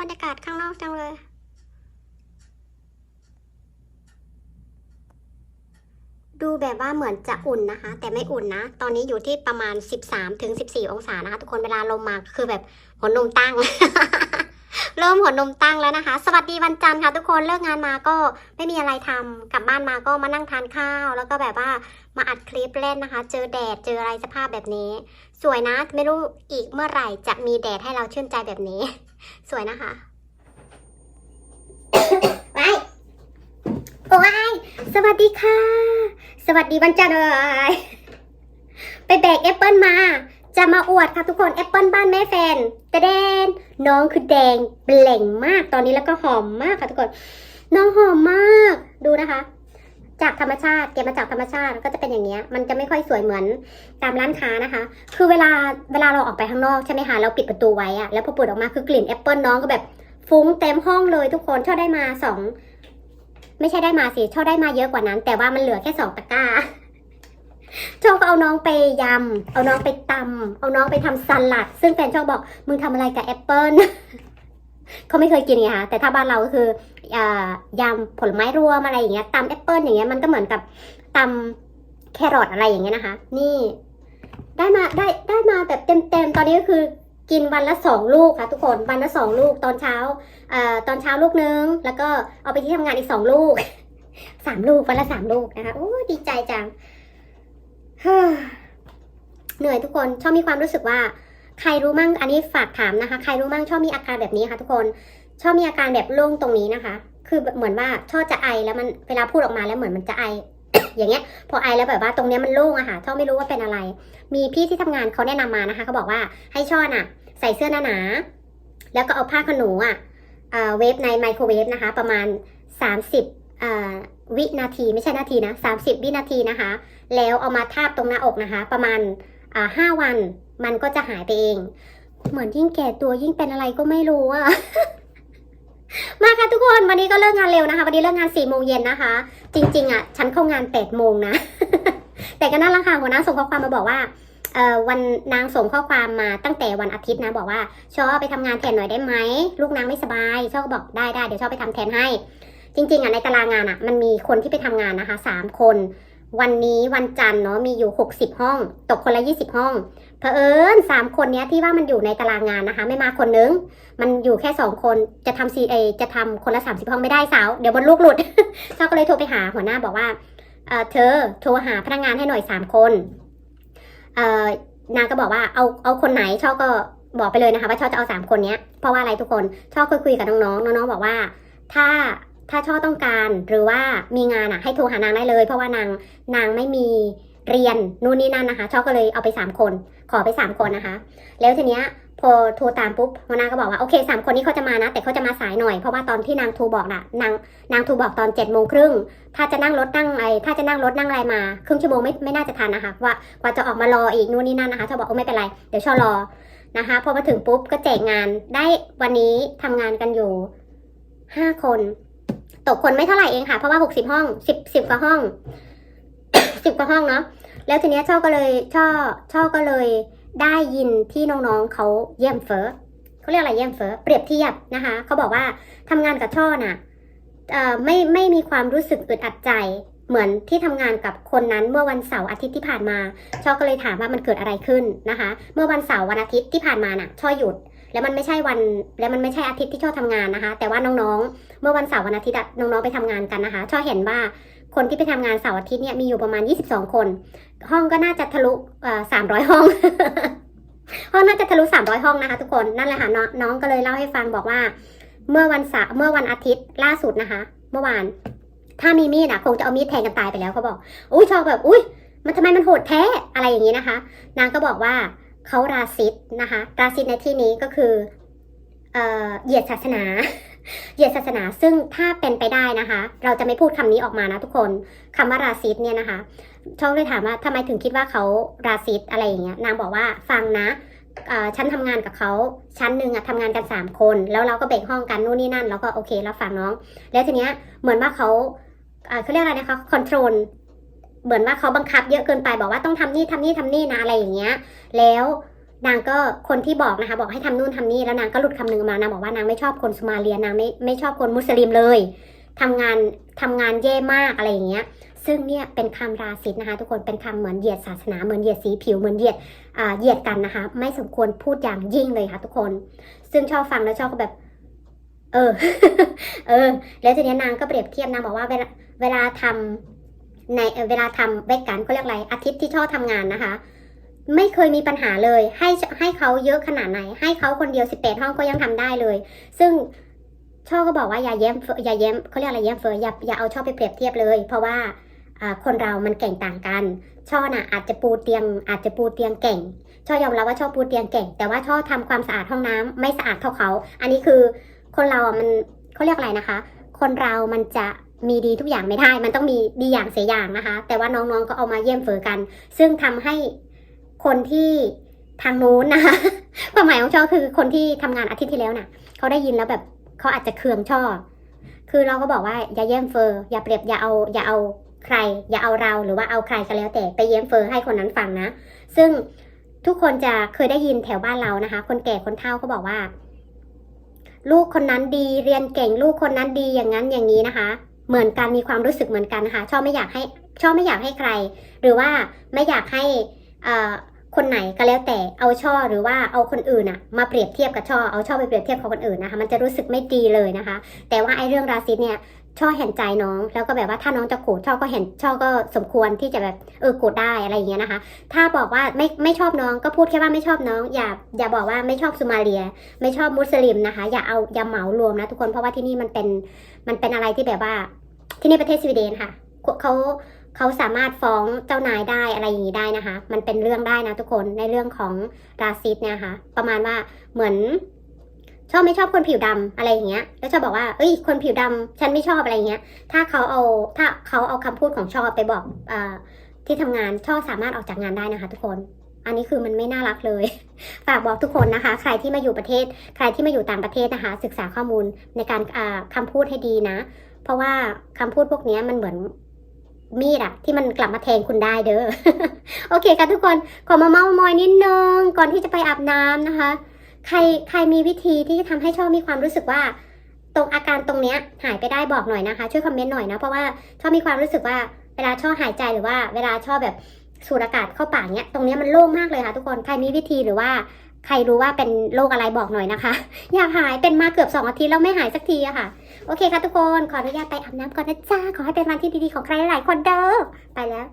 บรรยากาศข้างนอกจังเลย ดูแบบว่าเหมือนจะอุ่นนะคะ แต่ไม่อุ่นนะ ตอนนี้อยู่ที่ประมาณ 13ถึง14 องศานะคะทุกคนเวลาลงมาคือแบบหัวนมตั้ง เริ่มหัวนมตั้งแล้วนะคะ สวัสดีวันจันทร์ค่ะทุกคนเลิกงานมาก็ไม่มีอะไรทำกลับบ้านมาก็มานั่งทานข้าว แล้วก็แบบว่ามาอัดคลิปเล่นนะคะ เจอแดดเจออะไรสภาพแบบนี้ สวยนะ ไม่รู้อีกเมื่อไหร่จะมีแดดให้เราชื่นใจแบบนี้ สวยนะคะไว้โอ้ยสวัสดีค่ะ สวัสดีวันจันทร์เลยไปแบกแอปเปิลมา จะมาอวดค่ะทุกคนแอปเปิลบ้านแม่แฟนแต่แดนน้องคือแดงเปล่งมากตอนนี้แล้วก็หอมมากค่ะทุกคน น้องหอมมากดูนะคะ จากธรรมชาติเก็บมาจากธรรมชาติก็จะเป็นอย่างเงี้ย มันจะไม่ค่อยสวยเหมือนตามร้านค้านะคะ คือเวลาเวลาเราออกไปข้างนอกใช่ไหมคะเราปิดประตูไว้อะแล้วพอเปิดออกมาคือกลิ่นแอปเปิลน้องก็แบบฟุ้งเต็มห้องเลยทุกคนชอบได้มาสองไม่ใช่ได้มาสิชอบได้มาเยอะกว่านั้น แต่ว่ามันเหลือแค่สองตะกร้าชอบก็เอาน้องไปยำเอาน้องไปตำเอาน้องไปทำสลัด ซึ่งแฟนชอบบอกมึงทำอะไรกับแอปเปิล เขาไม่เคยกินไงคะแต่ถ้าบ้านเราก็คืออยำผลไม้รวมอะไรอย่างเงี้ยตำแอปเปิลอย่างเงี้ยมันก็เหมือนกับตำแครอทอะไรอย่างเงี้ยนะคะ นี่ ได้มาได้ได้มาแบบเต็มๆตอนนี้ก็คือกินวันละสองลูกค่ะทุกคนวันละสองลูกตอนเช้าเอ่อตอนเช้าลูกนึง แล้วก็เอาไปที่ทำงานอีกสองลูกสามลูกวันละสามลูกนะคะโอ้ดีใจจังเหนื่อยทุกคนชอบมีความรู้สึกว่า ใครรู้มั่งอันนี้ฝากถามนะคะ ใครรู้มั่งชอบมีอาการแบบนี้ค่ะ ทุกคนชอบมีอาการแบบโล่งตรงนี้นะคะ คือเหมือนว่าชอบจะไอแล้วมันเวลาพูดออกมาแล้วเหมือนมันจะไอ อย่างเงี้ย พอไอแล้วแบบว่าตรงเนี้ยมันโล่งอะค่ะชอบไม่รู้ว่าเป็นอะไร มีพี่ที่ทำงานเขาแนะนำมานะคะเขาบอกว่าให้ช่อน่ะ ใส่เสื้อหนาๆแล้วก็เอาผ้าขนหนูอะเอ่อเวฟในไมโครเวฟนะคะ ประมาณ 30อ่าวินาทีไม่ใช่นาทีนะ30 วินาทีนะคะ แล้วเอามาทาบตรงหน้าอกนะคะ ประมาณ ห้าวัน มันก็จะหายไปเอง เหมือนยิ่งแก่ตัวยิ่งเป็นอะไรก็ไม่รู้อะมาค่ะทุกคนวันนี้ก็เลิกงานเร็วนะคะ วันนี้เลิกงานสี่โมงเย็นนะคะ จริง ๆอะฉันเข้างานแปดโมงนะ แต่ก็น่ารักค่ะหัวหน้าส่งข้อความมาบอกว่าเอ่อวันนางส่งข้อความมาตั้งแต่วันอาทิตย์นะบอกว่าชอบไปทำงานแทนหน่อยได้ไหมลูกนางไม่สบายชอบก็บอกได้ได้เดี๋ยวชอบไปทำแทนให้ จริง ๆอะในตารางงานอะมันมีคนที่ไปทำงานนะคะสามคน วันนี้วันจันทร์เนาะมีอยู่ 60 ห้อง ตกคนละ 20 ห้องเผอิญสามคนเนี้ยที่ว่ามันอยู่ในตารางงานนะคะ ไม่มาคนนึง มันอยู่แค่สองคนจะทำซีเอจะทำคนละ 30 ห้องไม่ได้สาว เดี๋ยวบนลูกหลุดเจ้าก็เลยโทรไปหาหัวหน้าบอกว่าเออเธอโทรหาพนักงานให้หน่อยสามคนเออนางก็บอกว่าเอาเอาคนไหนชอบก็บอกไปเลยนะคะว่าชอบจะเอาสามคนเนี้ยเพราะว่าอะไรทุกคนชอบคุยคุยกับน้องๆน้องๆบอกว่า ถ้า ถ้าช่อต้องการหรือว่ามีงานอะให้โทรหานางได้เลย เพราะว่านางนางไม่มีเรียนนู่นนี่นั่นนะคะ ช่อก็เลยเอาไปสามคน ขอไปสามคนนะคะ แล้วทีเนี้ยพอโทรตามปุ๊บหัวหน้าก็บอกว่าโอเคสามคนนี้เขาจะมานะ แต่เขาจะมาสายหน่อย เพราะว่าตอนที่นางโทรบอกน่ะนางนางโทรบอกตอนเจ็ดโมงครึ่งถ้าจะนั่งรถนั่งไอถ้าจะนั่งรถนั่งอะไรมาครึ่งชั่วโมงไม่ไม่น่าจะทันนะคะว่ากว่าจะออกมารออีกนู่นนี่นั่นนะคะช่อบอกโอ้ไม่เป็นไรเดี๋ยวช่อรอนะคะพอมาถึงปุ๊บก็แจกงานได้วันนี้ทำงานกันอยู่ห้าคน ตกคนไม่เท่าไหร่เองค่ะ เพราะว่าหกสิบห้องสิบสิบกว่าห้องสิบกว่าห้องเนาะแล้วทีเนี้ยช่อก็เลยช่อช่อก็เลยได้ยินที่น้องๆเขาเยี่ยมเฟอเขาเรียกอะไรเยี่ยมเฟอเปรียบเทียบนะคะเขาบอกว่าทำงานกับช่อน่ะไม่ไม่มีความรู้สึกอึดอัดใจเหมือนที่ทำงานกับคนนั้นเมื่อวันเสาร์อาทิตย์ที่ผ่านมาช่อก็เลยถามว่ามันเกิดอะไรขึ้นนะคะ เมื่อวันเสาร์วันอาทิตย์ที่ผ่านมาน่ะช่อหยุด แล้วมันไม่ใช่วัน แล้วมันไม่ใช่อาทิตย์ที่ช่อทำงานนะคะ แต่ว่าน้องๆ เมื่อวันเสาร์วันอาทิตย์น้องๆไปทำงานกันนะคะช่อเห็นว่าคนที่ไปทำงานเสาร์อาทิตย์เนี่ยมีอยู่ประมาณ 22 คน ห้องก็น่าจะทะลุเอ่อ300ห้อง ห้องน่าจะทะลุ300ห้องนะคะ ทุกคนนั่นแหละค่ะน้องน้องก็เลยเล่าให้ฟังบอกว่า เมื่อวันเสาร์เมื่อวันอาทิตย์ล่าสุดนะคะ เมื่อวาน ถ้ามีมีดอะคงจะเอามีดแทงกันตายไปแล้วเขาบอก อุ้ยชอบแบบอุ้ยมันทำไมมันโหดแท้อะไรอย่างนี้นะคะ นางก็บอกว่า เขาราซิสนะคะราซิสในที่นี้ก็คือเอเหยียดศาสนา เหยียดศาสนาซึ่งถ้าเป็นไปได้นะคะ เราจะไม่พูดคำนี้ออกมานะทุกคนคำว่าราซิสเนี่ยนะคะช่องเลยถามว่าทำไมถึงคิดว่าเขาราซิสอะไรอย่างเงี้ยนางบอกว่าฟังนะเอ่อฉันทำงานกับเขาชั้นหนึ่งอะทำงานกัน 3 คน แล้วเราก็แบ่งห้องกันนู่นนี่นั่น แล้วก็โอเครับฟังน้อง แล้วทีเนี้ยเหมือนว่าเขาเอ่อเขาเรียกอะไรนะคะคอนโทรล เหมือนว่าเขาบังคับเยอะเกินไปบอกว่าต้องทำนี่ทำนี่ทำนี่นะอะไรอย่างเงี้ย แล้วนางก็คนที่บอกนะคะ บอกให้ทำนู่นทำนี่แล้วนางก็หลุดคำหนึงมานางบอกว่านางไม่ชอบคนสมาเลียนางไม่ไม่ชอบคนมุสลิมเลยทำงานทำงานแย่มากอะไรอย่างเงี้ย ซึ่งเนี่ยเป็นคำราซิสนะคะ ทุกคนเป็นคำเหมือนเหยียดศาสนาเหมือนเหยียดสีผิวเหมือนเหยียดอ่าเหยียดกันนะคะ ไม่สมควรพูดอย่างยิ่งเลยค่ะ ทุกคน ซึ่งชอบฟังแล้วชอบก็แบบ เออ เออ แล้วทีนี้นางก็เปรียบเทียบนางบอกว่าเวลาเวลาทำ ในเวลาทำเวกกันเขาเรียกอะไรอาทิตย์ที่ช่อทำงานนะคะ ไม่เคยมีปัญหาเลยให้ให้เขาเยอะขนาดไหน ให้เขาคนเดียวสิบแปดห้องก็ยังทำได้เลย ซึ่งช่อก็บอกว่าอย่าแย้มอย่าแย้มเขาเรียกอะไรแย้มเฟ้ออย่าอย่าเอาช่อไปเปรียบเทียบเลย เพราะว่าคนเรามันเก่งต่างกัน ช่อน่ะอาจจะปูเตียง อาจจะปูเตียงเก่ง ช่อยอมรับว่าช่อปูเตียงเก่ง แต่ว่าช่อทำความสะอาดห้องน้ำไม่สะอาดเท่าเขา อันนี้คือคนเราอะมันเขาเรียกอะไรนะคะ คนเรามันจะ มีดีทุกอย่างไม่ได้ มันต้องมีดีอย่างเสียอย่างนะคะ แต่ว่าน้องๆก็เอามาเยี่ยมเฝอกัน ซึ่งทำให้คนที่ทางนู้นนะคะความหมายของช่อคือคนที่ทำงานอาทิตย์ที่แล้วน่ะ เขาได้ยินแล้วแบบเขาอาจจะเคืองช่อ คือเราก็บอกว่าอย่าเยี่ยมเฟอร์อย่าเปรียบอย่าเอาอย่าเอาใคร อย่าเอาเราหรือว่าเอาใครก็แล้วแต่ไปเยี่ยมเฟอร์ให้คนนั้นฟังนะ ซึ่งทุกคนจะเคยได้ยินแถวบ้านเรานะคะ คนแก่คนเฒ่าเขาบอกว่า ลูกคนนั้นดีเรียนเก่ง ลูกคนนั้นดีอย่างนั้นอย่างนี้นะคะ เหมือนกันมีความรู้สึกเหมือนกันนะคะชอบไม่อยากให้ชอบไม่อยากให้ใคร หรือว่าไม่อยากให้คนไหนก็แล้วแต่เอาช่อหรือว่าเอาคนอื่นอะมาเปรียบเทียบกับช่อเอาช่อไปเปรียบเทียบกับคนอื่นนะคะมันจะรู้สึกไม่ดีเลยนะคะ แต่ว่าไอ้เรื่องราศีเนี่ย ช่อเห็นใจน้องแล้วก็แบบว่าถ้าน้องจะโกรธช่อก็เห็นช่อก็สมควรที่จะแบบเออโกรธได้อะไรอย่างเงี้ยนะคะ ถ้าบอกว่าไม่ไม่ชอบน้องก็พูดแค่ว่าไม่ชอบน้อง อย่าอย่าบอกว่าไม่ชอบซูมาเลีย ไม่ชอบมุสลิมนะคะ อย่าเอาอย่าเหมารวมนะทุกคนเพราะว่าที่นี่มันเป็นมันเป็นอะไรที่แบบว่า ที่นี่ประเทศสวีเดนค่ะเขาเขาสามารถฟ้องเจ้านายได้อะไรอย่างนี้ได้นะคะ มันเป็นเรื่องได้นะทุกคนในเรื่องของราซิสเนี่ยค่ะ ประมาณว่าเหมือน ชอบไม่ชอบคนผิวดำอะไรอย่างเงี้ย แล้วชอบบอกว่าเอ้ย คนผิวดำฉันไม่ชอบอะไรเงี้ย ถ้าเขาเอาถ้าเขาเอาคำพูดของชอบไปบอกอที่ทำงานชอบสามารถออกจากงานได้นะคะทุกคน อันนี้คือมันไม่น่ารักเลย ฝากบอกทุกคนนะคะ ใครที่มาอยู่ประเทศ ใครที่มาอยู่ต่างประเทศนะคะ ศึกษาข้อมูลในการอ่าคำพูดให้ดีนะ เพราะว่าคำพูดพวกนี้มันเหมือนมีดอะที่มันกลับมาแทงคุณได้เด้อ โอเคค่ะทุกคน ขอมาเมามอยนิดนึง ก่อนที่จะไปอาบน้ำนะคะ ใครใครมีวิธีที่จะทำให้ชอบมีความรู้สึกว่า ตรงอาการตรงเนี้ยหายไปได้บอกหน่อยนะคะ ช่วยคอมเมนต์หน่อยนะเพราะว่าชอบมีความรู้สึกว่าเวลาชอบหายใจหรือว่าเวลาชอบแบบสูดอากาศเข้าปากเนี้ยตรงเนี้ยมันโล่งมากเลยค่ะ ทุกคนใครมีวิธีหรือว่าใครรู้ว่าเป็นโรคอะไรบอกหน่อยนะคะ อยากหายเป็นมาเกือบสองอาทิตย์แล้วไม่หายสักทีอะค่ะ โอเคค่ะทุกคน ขออนุญาตไปอาบน้ำก่อนนะจ้า ขอให้เป็นวันที่ดีๆของใครหลายๆคนเด้อ ไปแล้ว